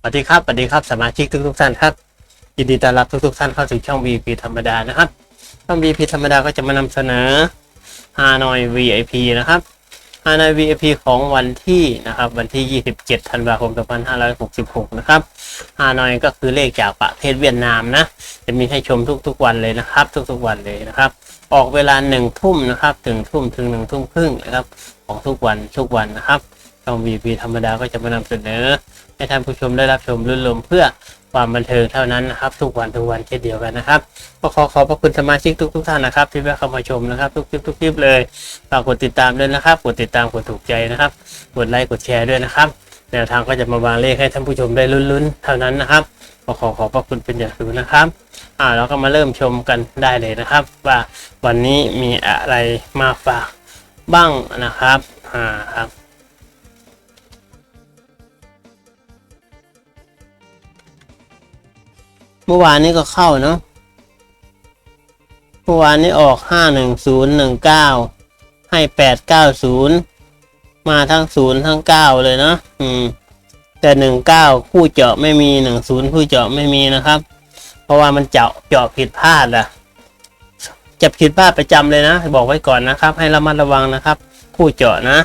สวัสดีครับสวัสดีครับสมาชิกทุกทุกๆท่านครับยินดีต้อนรับทุกทุกๆท่านเข้าสู่ช่อง VP ธรรมดานะครับ ช่อง VP ธรรมดาก็จะมานำเสนอ Hanoi VIP นะครับ Hanoi VIP ของวันที่นะครับวันที่ 27 ธันวาคม 2566 นะครับ Hanoi ก็คือเลขจากประเทศเวียดนามนะ จะมีให้ชมทุกๆวันเลยนะครับ ทุกๆวันเลยนะครับ ออกเวลาหนึ่งทุ่มนะครับถึงทุ่มถึงหนึ่งทุ่มครึ่งนะครับของทุกวันทุกวันนะครับช่อง VP ธรรมดาก็จะมานำเสนอ ให้ท่านผู้ชมได้รับชมรื่นรมเพื่อความบันเทิงเท่านั้นนะครับ ทุกวันทุกวันเช่นเดียวกันนะครับก็ขอขอบพระคุณสมาชิกทุกทุกท่านนะครับ ที่แวะเข้ามาชมนะครับ ทุกคลิปทุกคลิปเลยฝากกดติดตามด้วยนะครับ กดติดตามกดถูกใจนะครับ กดไลค์กดแชร์ด้วยนะครับแนวทางก็จะมาวางเลขให้ท่านผู้ชมได้ลุ้นๆ เท่านั้นนะครับก็ขอขอบพระคุณเป็นอย่างสูงนะครับ อ่าเราก็มาเริ่มชมกันได้เลยนะครับ ว่าวันนี้มีอะไรมาฝากบ้างนะครับ อ่าครับ เมื่อวานนี้ก็เข้าเนาะเมื่อวานนี้ออกห้าหนึ่งศูนย์หนึ่งเก้าให้แปดเก้าศูนย์มาทั้งศูนย์ทั้งเก้าเลยเนาะอืม แต่หนึ่งเก้าคู่เจาะไม่มีหนึ่งศูนย์คู่เจาะไม่มีนะครับ เพราะว่ามันเจาะเจาะผิดพลาดอะจะผิดพลาดประจำเลยนะ บอกไว้ก่อนนะครับ ให้ระมัดระวังนะครับ คู่เจาะนะ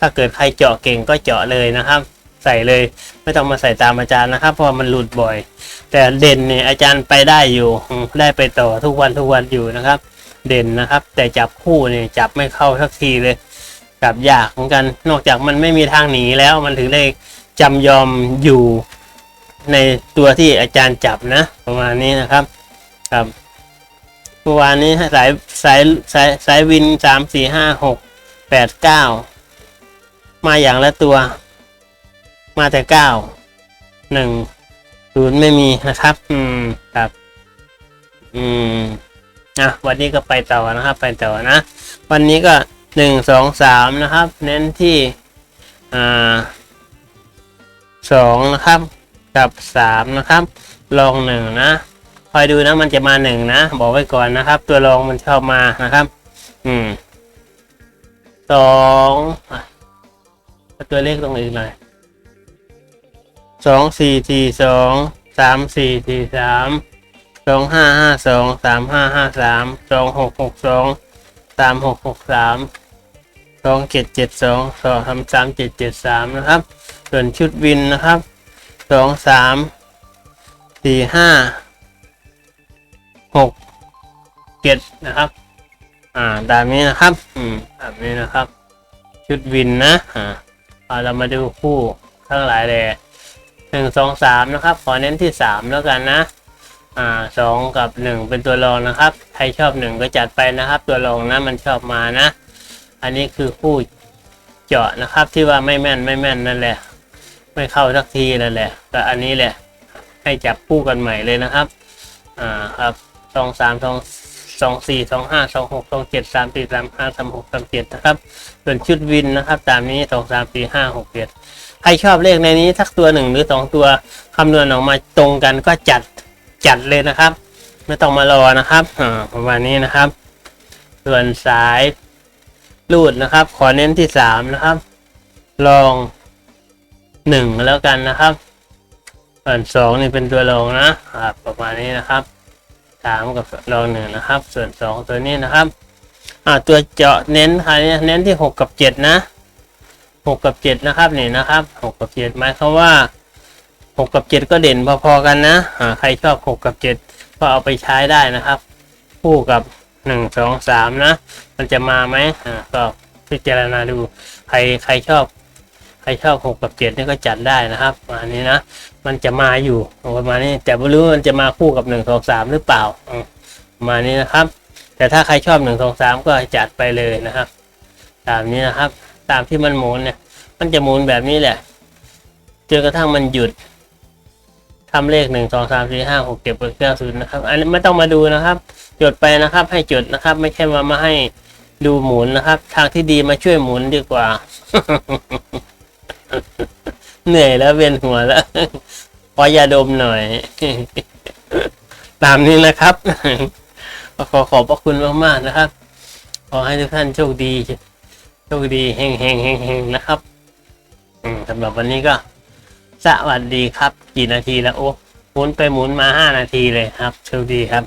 ถ้าเกิดใครเจาะเก่งก็เจาะเลยนะครับ ใส่เลย ไม่ต้องมาใส่ตามอาจารย์นะครับ เพราะมันหลุดบ่อย แต่เด่นเนี่ยอาจารย์ไปได้อยู่ได้ไปต่อทุกวันทุกวันอยู่นะครับ เด่นนะครับ แต่จับคู่เนี่ยจับไม่เข้าสักทีเลยจับยากเหมือนกัน นอกจากมันไม่มีทางหนีแล้วมันถึงได้จำยอมอยู่ในตัวที่อาจารย์จับนะ ประมาณนี้นะครับครับเมื่อวานนี้สายสายสายสายวินสามสี่ห้าหกแปดเก้ามาอย่างละตัว มาแต่เก้าหนึ่งศูนย์ไม่มีนะครับ อืมครับ อืมอะวันนี้ก็ไปต่อนะครับ ไปต่อนะ วันนี้ก็หนึ่งสองสามนะครับ เน้นที่อ่าสองนะครับ กับสามนะครับ ลองหนึ่งนะคอยดูนะมันจะมาหนึ่งนะ บอกไว้ก่อนนะครับ ตัวรองมันชอบมานะครับ อืมสองอะเอาตัวเลขตรงอื่นหน่อย สองสี่สี่สองสามสี่สี่สามสองห้าห้าสองสามห้าห้าสามสองหกหกสองสามหกหกสามสองเจ็ดเจ็ดสองสองทำสามเจ็ดเจ็ดสามนะครับ ส่วนชุดวินนะครับสองสามสี่ห้าหกเจ็ดนะครับ อ่าตามนี้นะครับ อืมแบบนี้นะครับ ชุดวินนะอ่าเรามาดูคู่ทั้งหลายเลยห นึ่งสองสามนะครับ ขอเน้นที่สามแล้วกันนะอ่าสองกับหนึ่งเป็นตัวรองนะครับ ใครชอบหนึ่งก็จัดไปนะครับ ตัวรองนะมันชอบมานะ อันนี้คือคู่เจาะนะครับที่ว่าไม่แม่นไม่แม่นนั่นแหละ ไม่เข้าสักทีนั่นแหละก็อันนี้แหละ ให้จับคู่กันใหม่เลยนะครับอ่าครับสองสามสองสองสี่สองห้าสองหกสองเจ็ดสามสี่สามห้าสามหกสามเจ็ดนะครับ ส่วนชุดวินนะครับ ตามนี้สองสามสี่ห้าหกเจ็ด ครชอบเลขในนี้สักตัวหนึ่งหรือสองตัวคำนวณออกมาตรงกันก็จัดจัดเลยนะครับ ไม่ต้องมารอนะครับประมาณนี้นะครับ ส่วนสายรูดนะครับ ขอเน้นที่สามนะครับ ลองหนึ่งแล้วกันนะครับส่วนสองนี่เป็นตัวรองนะครับประมาณนี้นะครับสามกับรองหนึ่งนะครับ ส่วนสองตัวนี้นะครับอ่าตัวเจาะเน้นใครเน้นที่หกกับเจ็ดนะ หกกับเจ็ดนะครับเนี่ยนะครับหกกับเจ็ดหมายความว่าหกกับเจ็ดก็เด่นพอๆกันนะอ่าใครชอบหกกับเจ็ดก็เอาไปใช้ได้นะครับ คู่กับหนึ่งสองสามนะ มันจะมาไหมอ่าก็พิจารณาดูใครใครชอบใครชอบหกกับเจ็ดนี่ก็จัดได้นะครับประมาณนี้นะมันจะมาอยู่ประมาณนี้แต่ไม่รู้มันจะมาคู่กับหนึ่งสองสามหรือเปล่าอืมประมาณนี้นะครับ แต่ถ้าใครชอบหนึ่งสองสามก็จัดไปเลยนะครับ ตามนี้นะครับ ตามที่มันหมุนเนี่ยมันจะหมุนแบบนี้แหละจนกระทั่งมันหยุดทำเลขหนึ่งสองสามสี่ห้าหกเจ็ดแปดเก้าศูนย์นะครับ อันนี้ไม่ต้องมาดูนะครับ จดไปนะครับ ให้จดนะครับ ไม่ใช่มามาให้ดูหมุนนะครับ ทางที่ดีมาช่วยหมุนดีกว่า เหนื่อยแล้วเวียนหัวแล้วขอยาดมหน่อย ตามนี้นะครับ ขอขอบพระคุณมากๆนะครับ ขอให้ทุกท่านโชคดี โชคดีเฮงเฮงเฮงเฮงนะครับสำหรับวันนี้ก็ สวัสดีครับ กี่นาทีแล้วโอ้หมุนไปหมุนมาห้านาทีเลยครับ โชคดีครับ